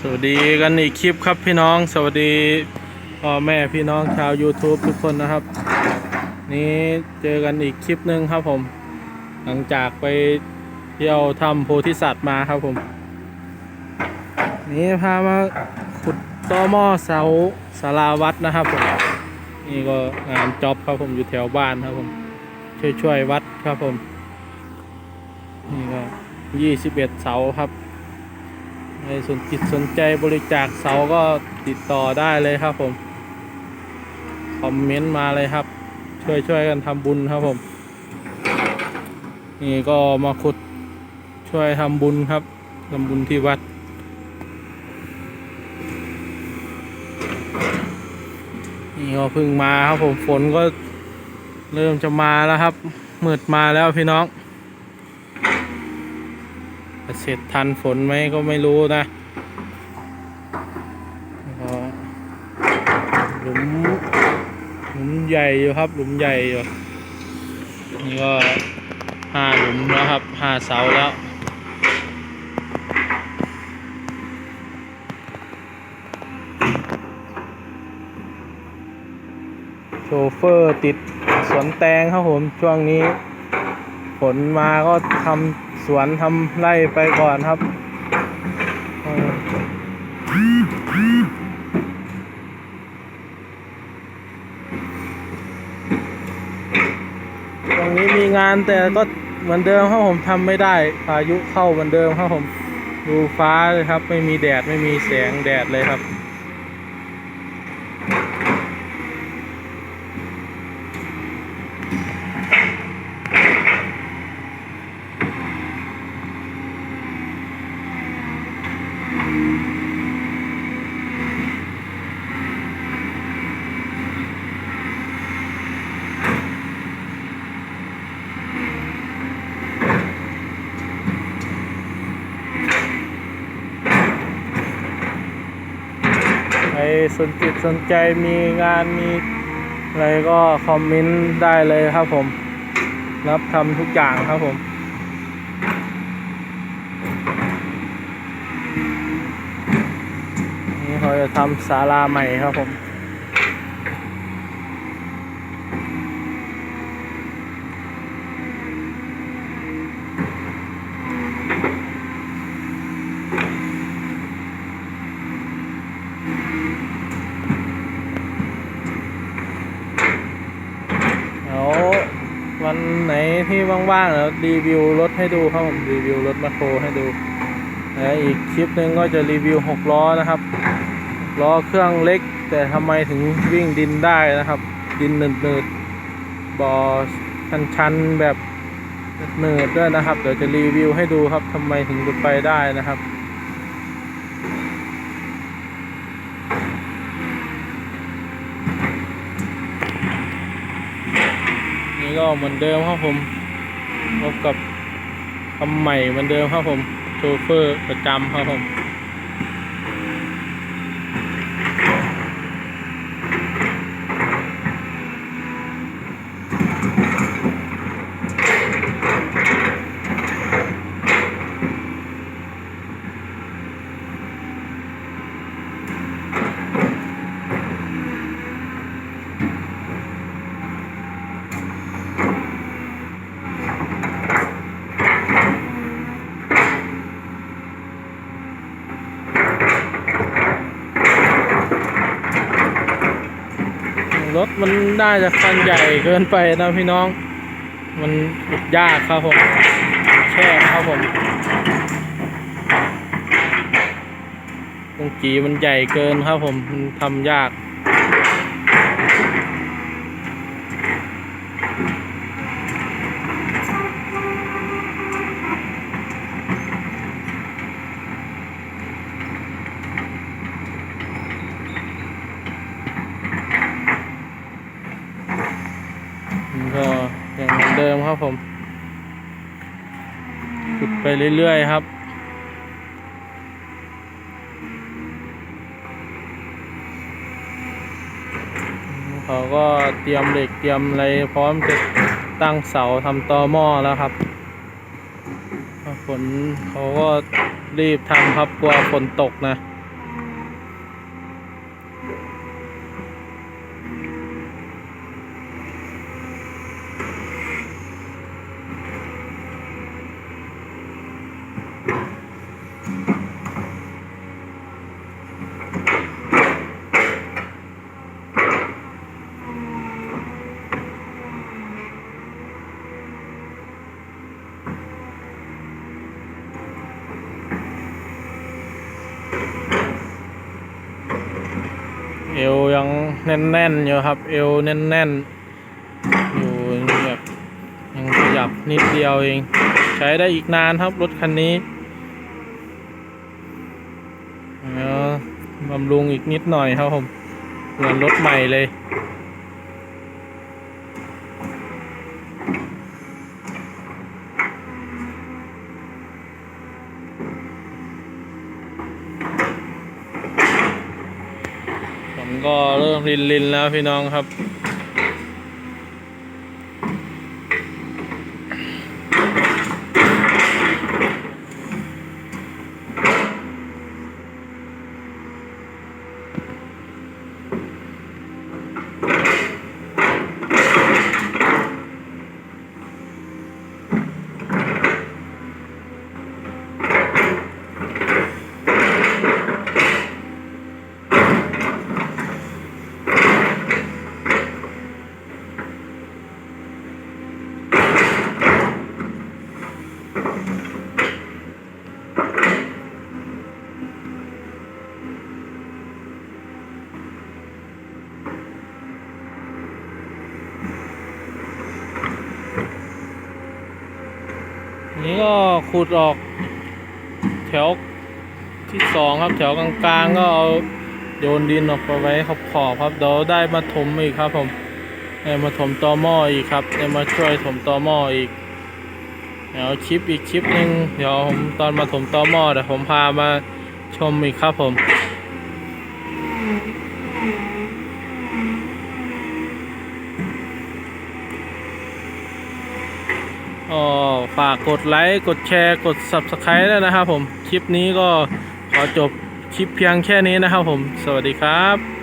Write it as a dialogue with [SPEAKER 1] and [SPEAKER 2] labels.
[SPEAKER 1] สวัสดีกันอีกคลิปครับพี่น้อง สวัสดีพ่อแม่พี่น้องชาว YouTube ทุกคนนะครับ นี้เจอกันอีกคลิปหนึ่งครับผม หลังจากไปเที่ยวถ้ำโพธิสัตว์มาครับผม นี่พามาขุดต่อหม้อเสาสาราวัดนะครับผมนี่ก็งานจ็อบครับผมอยู่แถวบ้านครับผม ช่วยช่วยวัดครับผม นี่ก็ยี่สิบเอ็ดเสาครับ ใครสนจิตสนใจบริจาคเสาก็ติดต่อได้เลยครับผม คอมเมนต์มาเลยครับ ช่วยช่วยกันทำบุญครับผม นี่ก็มาขุดช่วยทำบุญครับทำบุญที่วัด นี่ก็เพิ่งมาครับผมฝนก็เริ่มจะมาแล้วครับมืดมาแล้วพี่น้อง จะเสร็จทันฝนไหมก็ไม่รู้นะก็หลุมหลุมใหญ่อยู่ครับ หลุมใหญ่อยู่นี่ก็ห้าหลุมแล้วครับห้าเสาแล้วโชเฟอร์ติดสวนแตงครับผมช่วงนี้ ฝนมาก็ทำ สวนทำไร่ไปก่อนครับตรงนี้มีงานแต่ก็เหมือนเดิมครับผมทำไม่ได้พายุเข้าเหมือนเดิมครับผม ดูฟ้าเลยครับ ไม่มีแดดไม่มีแสงแดดเลยครับ สนจิตสนใจมีงานมีอะไรก็คอมเมนต์ได้เลยครับผม รับทำทุกอย่างครับผมนี่เขาจะทำศาลาใหม่ครับผม เดี๋ยว วันไหนที่ว่างๆเดี๋ยวรีวิวรถให้ดูครับผมรีวิวรถมาโครให้ดูแล้วอีกคลิปหนึ่งก็จะรีวิวหกล้อนะครับล้อเครื่องเล็ก แต่ทำไมถึงวิ่งดินได้นะครับ ดินหนืดๆบ่อชันๆแบบหนืดด้วยนะครับ เดี๋ยวจะรีวิวให้ดูครับทำไมถึงจะไปได้นะครับ นี่ ก็เหมือนเดิมครับผมพบกับคำใหม่เหมือนเดิมครับผม โชเฟอร์ประจำครับผม มันน่าจะคันใหญ่เกินไปนะพี่น้อง มันขุดยากครับผมแคบครับผมตรงจีมันใหญ่เกินครับผมมันทำยากอย่างเหมือนเดิม ครับผมขุดไปเรื่อยๆครับ เขาก็เตรียมเหล็กเตรียมอะไรพร้อมจะตั้งเสาทำตอหม้อแล้วครับฝนเขาก็รีบทำครับกลัวฝนตกนะ เอวยังแน่นๆอยู่ครับเอวแน่นๆอยู่แบบยังขยับนิดเดียวเอง ใช้ได้อีกนานครับรถคันนี้ บำรุงอีกนิดหน่อยครับผมเหมือนรถใหม่เลย ผมก็เริ่มลินลินแล้วพี่น้องครับ Thank you. นี่ก็ขุดออก แถวที่สองครับ แถวกลางๆก็เอาโยนดินออกไปไว้ขอบขอบๆครับเดี๋ยวได้มาถมอีกครับ ผมได้มาถมตอหม้ออีกครับได้มาช่วยถมตอหม้ออีกเดี๋ยวคลิปอีกคลิปหนึ่งเดี๋ยวผมตอนมาถมตอหม้อเดี๋ยวผมพามาชมอีกครับผม ก็ฝากกดไลค์ กดแชร์ กด Subscribe ด้วยนะครับผม คลิปนี้ก็ขอจบคลิปเพียงแค่นี้นะครับผม สวัสดีครับ